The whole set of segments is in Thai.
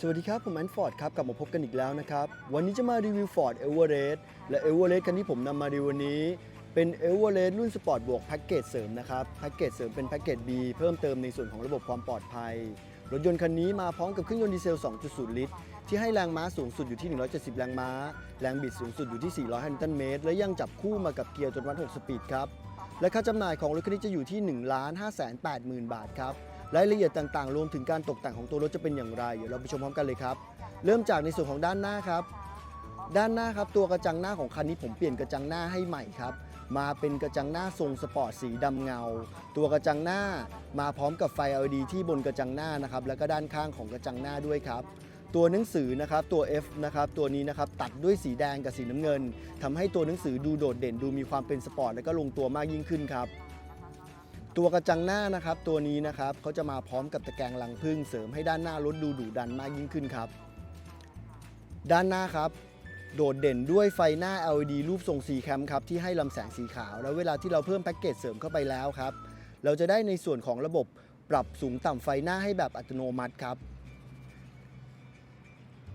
สวัสดีครับ ผมแอนฟอร์ดครับ กลับมาพบกันอีกแล้วนะครับ วันนี้จะมารีวิว Ford Everest และ Everest คันที่ผมนำมารีวิววันนี้ เป็น Everest รุ่นสปอร์ตบวกแพ็กเกจเสริมนะครับ แพ็กเกจเสริมเป็นแพ็กเกจ B เพิ่มเติมในส่วนของระบบความปลอดภัย รถยนต์คันนี้มาพร้อมกับเครื่องยนต์ดีเซล 2.0 ลิตร ที่ให้แรงม้าสูงสุดอยู่ที่ 170 แรงม้า แรงบิดสูงสุดอยู่ที่ 400 นิวตันเมตร และยังจับคู่มากับเกียร์จนวัด 6 สปีดครับ และค่าจำหน่ายของรถคันนี้จะอยู่ที่ 1 5 8 0 0 0 0 บาทครับ รายละเอียดต่างๆ รวมถึงการตกแต่งของตัวรถจะเป็นอย่างไร เดี๋ยวเราไปชมพร้อมกันเลยครับ เริ่มจากในส่วนของด้านหน้าครับ ด้านหน้าครับตัวกระจังหน้าของคันนี้ผมเปลี่ยนกระจังหน้าให้ใหม่ครับ มาเป็นกระจังหน้าทรงสปอร์ตสีดำเงา ตัวกระจังหน้ามาพร้อมกับไฟ LED ที่บนกระจังหน้านะครับ แล้วก็ด้านข้างของกระจังหน้าด้วยครับตัวหนังสือนะครับตัว F นะครับตัวนี้นะครับตัดด้วยสีแดงกับสีน้ำเงินทำให้ตัวหนังสือดูโดดเด่นดูมีความเป็นสปอร์ตและก็ลงตัวมากยิ่งขึ้นครับ ตัวกระจังหน้านะครับตัวนี้นะครับเขาจะมาพร้อมกับตะแกรงหลังพึ่งเสริมให้ด้านหน้ารถดูดุดันมากยิ่งขึ้นครับ ด้านหน้าครับ โดดเด่นด้วยไฟหน้า LED รูปทรงสีแคมครับที่ให้ลำแสงสีขาว แล้วเวลาที่เราเพิ่มแพ็กเกจเสริมเข้าไปแล้วครับ เราจะได้ในส่วนของระบบปรับสูงต่ำไฟหน้าให้แบบอัตโนมัติครับ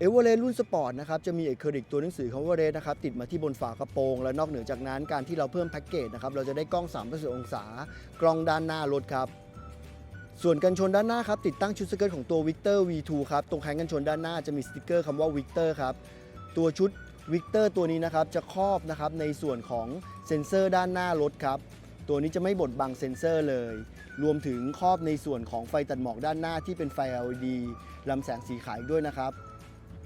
เอเวอเรสต์รุ่นสปอร์ตนะครับจะมีเอกริกตัวหนังสือคำว่าเรสนะครับติดมาที่บนฝากระโปรง และนอกเหนือจากนั้นการที่เราเพิ่มแพ็กเกจนะครับเราจะได้กล้อง 360 องศากล้องด้านหน้ารถครับส่วนกันชนด้านหน้าครับติดตั้งชุดสเกิร์ตของตัว Victor V2 ครับตรงแข้งกันชนด้านหน้าจะมีสติกเกอร์คำว่า Victor ครับตัวชุด Victor ตัวนี้นะครับจะครอบนะครับในส่วนของเซ็นเซอร์ด้านหน้ารถครับตัวนี้จะไม่บดบังเซ็นเซอร์เลย รวมถึงครอบในส่วนของไฟตัดหมอกด้านหน้าที่เป็นไฟ LED ลำแสงสีขาวด้วยนะครับ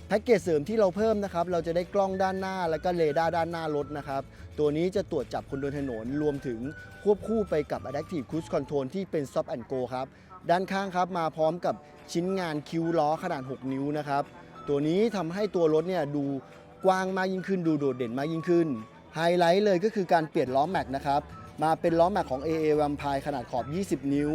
แพ็กเกจเสริมที่เราเพิ่มนะครับ เราจะได้กล้องด้านหน้า แล้วก็เรดาร์ด้านหน้ารถนะครับ ตัวนี้จะตรวจจับคนเดินถนน รวมถึงควบคู่ไปกับ Adaptive Cruise Control ที่เป็น Stop and Go ครับ ด้านข้างครับมาพร้อมกับชิ้นงานคิ้วล้อขนาด 6 นิ้วนะครับ ตัวนี้ทำให้ตัวรถเนี่ยดูกว้างมากยิ่งขึ้น ดูโดดเด่นมากยิ่งขึ้น ไฮไลท์เลยก็คือการเปลี่ยนล้อแม็กนะครับ มาเป็นล้อแม็กของ AA Vampire ขนาดขอบ 20 นิ้ว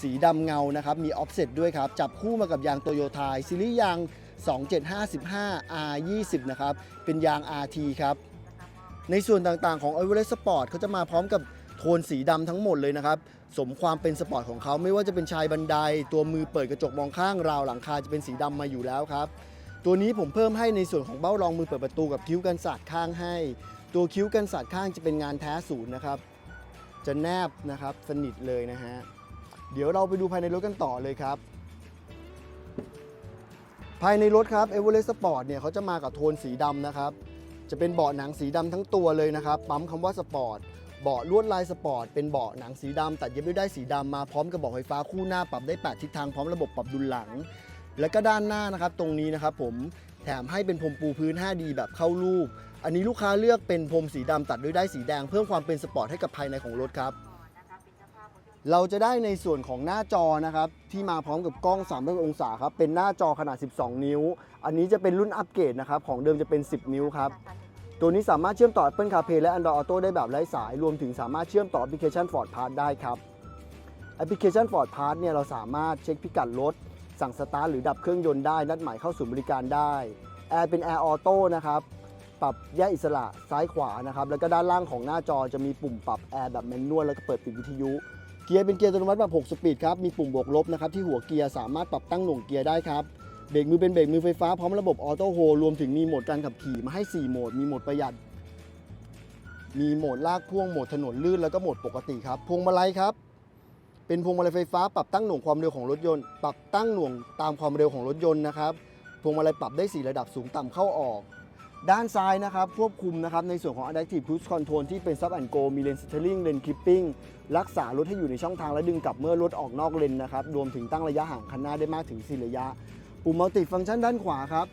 สีดำเงานะครับ มีออฟเซ็ตด้วยครับ จับคู่มากับยางโตโยต้าซีรีส์ยาง 2755 R20 นะครับ เป็นยาง RT ครับ ในส่วนต่างๆของ e v e r e s t Sport เขาจะมาพร้อมกับโทนสีดำทั้งหมดเลยนะครับ สมความเป็นสปอร์ตของเขาไม่ว่าจะเป็นชายบันได ตัวมือเปิดกระจกมองข้างราวหลังคาจะเป็นสีดำมาอยู่แล้วครับ ตัวนี้ผมเพิ่มให้ในส่วนของเบ้ารองมือเปิดประตูกับคิ้วกันสาดข้างให้ ตัวคิ้วกันสาดข้างจะเป็นงานแท้ศูนย์นะครับ จะแนบนะครับสนิทเลยนะฮะเดี๋ยวเราไปดูภายในรถกันต่อเลยครับ ภายในรถครับ e v e r e s t Sport เนี่ยเขาจะมากับโทนสีดำนะครับ จะเป็นเบาะหนังสีดำทั้งตัวเลยนะครับ ปั๊มคำว่าสปอร์ต เบาะลวดลายสปอร์ต เป็นเบาะหนังสีดำตัดเย็บด้วยได้ายสีดำมาพร้อมกับเบาะไฟฟ้าคู่หน้าปรับได้ 8 ทิศทางพร้อมระบบปรับดุลหลัง แล้วก็ด้านหน้านะครับตรงนี้นะครับผมแถมให้เป็นพรมปูพื้น 5D แบบเข้ารูป อันนี้ลูกค้าเลือกเป็นพรมสีดำตัดด้วยได้ายสีแดง เพิ่มความเป็นสปอร์ตให้กับภายในของรถครับ เราจะได้ในส่วนของหน้าจอนะครับที่มาพร้อมกับกล้อง360องศาครับเป็นหน้าจอขนาด 12 นิ้ว อันนี้จะเป็นรุ่นอัปเกรดนะครับของเดิมจะเป็น 10 นิ้วครับตัวนี้สามารถเชื่อมต่อ Apple CarPlay และ Android Auto ได้แบบไร้สาย รวมถึงสามารถเชื่อมต่อแอปพลิเคชัน Ford Pass ได้ครับแอปพลิเคชัน Ford Pass เนี่ยเราสามารถเช็คพิกัดรถสั่งสตาร์ทหรือดับเครื่องยนต์ได้ นัดหมายเข้าศูนย์บริการได้แอร์เป็น Air Auto นะครับปรับแยกอิสระซ้ายขวานะครับแล้วก็ด้านล่างของหน้าจอจะมีปุ่มปรับแอร์แบบแมนนวลแล้วก็เปิดปิดวิทยุ เกียร์เป็นเกียร์อัตโนมัติแบบ6สปีดครับ มีปุ่มบวกลบนะครับที่หัวเกียร์สามารถปรับตั้งหน่วงเกียร์ได้ครับเบรกมือเป็นเบรกมือไฟฟ้าพร้อมระบบออโต้โฮรวมถึงมีโหมดการขับขี่มาให้ 4 โหมด มีโหมดประหยัด มีโหมดลากพ่วงโหมดถนนลื่นแล้วก็โหมดปกติครับ พวงมาลัยครับ เป็นพวงมาลัยไฟฟ้าปรับตั้งหน่วงความเร็วของรถยนต์ ปรับตั้งหน่วงตามความเร็วของรถยนต์นะครับ พวงมาลัยปรับได้ 4 ระดับสูงต่ำเข้าออก ด้านซ้ายนะครับควบคุมนะครับในส่วนของ Adaptive Cruise Control ที่เป็น Stop and Go มี Lane Steering Lane Keeping รักษารถให้อยู่ในช่องทางและดึงกลับเมื่อรถออกนอกเลนนะครับ รวมถึงตั้งระยะห่างคันหน้าได้มากถึง 4 ระยะ ปุ่มมัลติฟังก์ชันด้านขวาครับ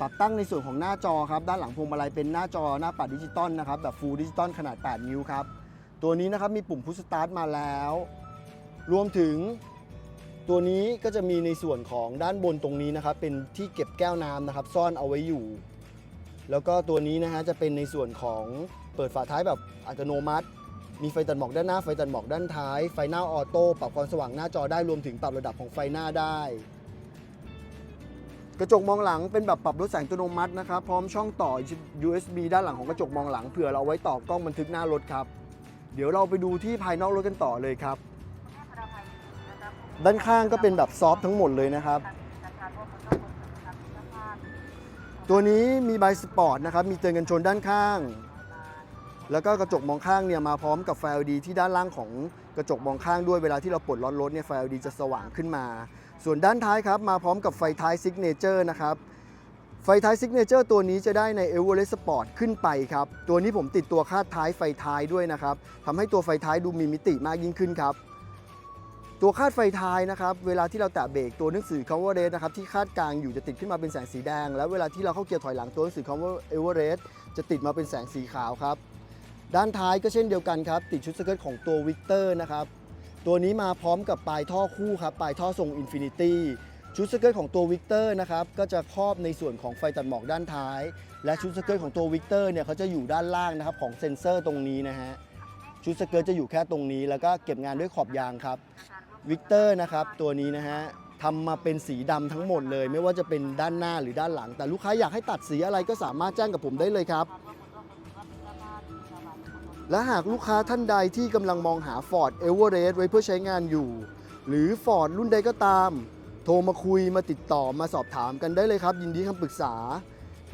ปรับตั้งในส่วนของหน้าจอครับ ด้านหลังพวงมาลัยเป็นหน้าจอหน้าปัดดิจิตอลนะครับแบบ Full Digital ขนาด 8 นิ้วครับ ตัวนี้นะครับมีปุ่มพุชสตาร์ทมาแล้ว รวมถึงตัวนี้ก็จะมีในส่วนของด้านบนตรงนี้นะครับเป็นที่เก็บแก้วน้ำนะครับซ่อนเอาไว้อยู่ แล้วก็ตัวนี้นะฮะจะเป็นในส่วนของเปิดฝาท้ายแบบอัตโนมัติ มีไฟตัดหมอกด้านหน้าไฟตัดหมอกด้านท้ายไฟหน้าออโต้ปรับความสว่างหน้าจอได้รวมถึงปรับระดับของไฟหน้าได้ กระจกมองหลังเป็นแบบปรับลดแสงอัตโนมัตินะครับพร้อมช่องต่อ USB ด้านหลังของกระจกมองหลังเผื่อเราเอาไว้ต่อกล้องบันทึกหน้ารถครับเดี๋ยวเราไปดูที่ภายนอกรถกันต่อเลยครับ ด้านข้างก็เป็นแบบซอฟต์ทั้งหมดเลยนะครับ ตัวนี้มีใบสปอร์ตนะครับมีเตือนกันชนด้านข้าง แล้วก็กระจกมองข้างเนี่ยมาพร้อมกับไฟ LED ที่ด้านล่างของกระจกมองข้างด้วยเวลาที่เราปลดล็อตรถเนี่ยไฟ LED จะสว่างขึ้นมา ส่วนด้านท้ายครับมาพร้อมกับไฟท้ายซิกเนเจอร์นะครับไฟท้ายซิกเนเจอร์ตัวนี้จะได้ใน e v e r e s t Sport ขึ้นไปครับ ตัวนี้ผมติดตัวคาดท้ายไฟท้ายด้วยนะครับทำให้ตัวไฟท้ายดูมีมิติมากยิ่งขึ้นครับ ตัวคาดไฟท้ายนะครับเวลาที่เราแตะเบรกตัวหนังสือ cover rate นะครับที่คาดกลางอยู่จะติดขึ้นมาเป็นแสงสีแดง แล้วเวลาที่เราเข้าเกียร์ถอยหลังตัวหนังสือ cover Everest จะติดมาเป็นแสงสีขาวครับด้านท้ายก็เช่นเดียวกันครับติดชุดสเกิร์ตของตัววิกเตอร์นะครับตัวนี้มาพร้อมกับปลายท่อคู่ครับปลายท่อทรงอินฟินิตี้ชุดสเกิร์ตของตัววิกเตอร์นะครับก็จะครอบในส่วนของไฟตัดหมอกด้านท้าย และชุดสเกิร์ตของตัววิกเตอร์เนี่ยเขาจะอยู่ด้านล่างนะครับของเซ็นเซอร์ตรงนี้นะฮะชุดสเกิร์ตจะอยู่แค่ตรงนี้ แล้วก็เก็บงานด้วยขอบยางครับ วิกเตอร์นะครับตัวนี้นะฮะทำมาเป็นสีดำทั้งหมดเลย ไม่ว่าจะเป็นด้านหน้าหรือด้านหลัง แต่ลูกค้าอยากให้ตัดสีอะไรก็สามารถแจ้งกับผมได้เลยครับ และหากลูกค้าท่านใดที่กำลังมองหา Ford Everest ไว้เพื่อใช้งานอยู่ หรือ Ford รุ่นใดก็ตาม โทรมาคุยมาติดต่อมาสอบถามกันได้เลยครับ ยินดีคำปรึกษา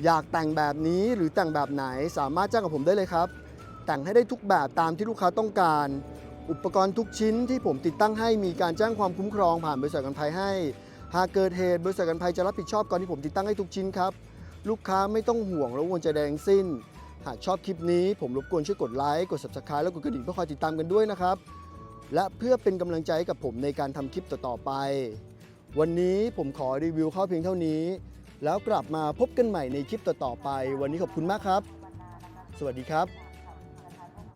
อยากแต่งแบบนี้หรือแต่งแบบไหนสามารถแจ้งกับผมได้เลยครับ แต่งให้ได้ทุกแบบตามที่ลูกค้าต้องการ อุปกรณ์ทุกชิ้นที่ผมติดตั้งให้มีการแจ้งความคุ้มครองผ่านบริษัทกันภัยให้ หากเกิดเหตุบริษัทกันภัยจะรับผิดชอบก่อนที่ผมติดตั้งให้ทุกชิ้นครับ ลูกค้าไม่ต้องห่วงและวนใจแดงสิ้น หากชอบคลิปนี้ผมรบกวนช่วยกดไลค์กด subscribe และกดกระดิ่งเพื่อคอยติดตามกันด้วยนะครับ และเพื่อเป็นกำลังใจให้กับผมในการทำคลิปต่อๆไป วันนี้ผมขอรีวิวข้าเพียงเท่านี้ แล้วกลับมาพบกันใหม่ในคลิปต่อๆไป วันนี้ขอบคุณมากครับ สวัสดีครับ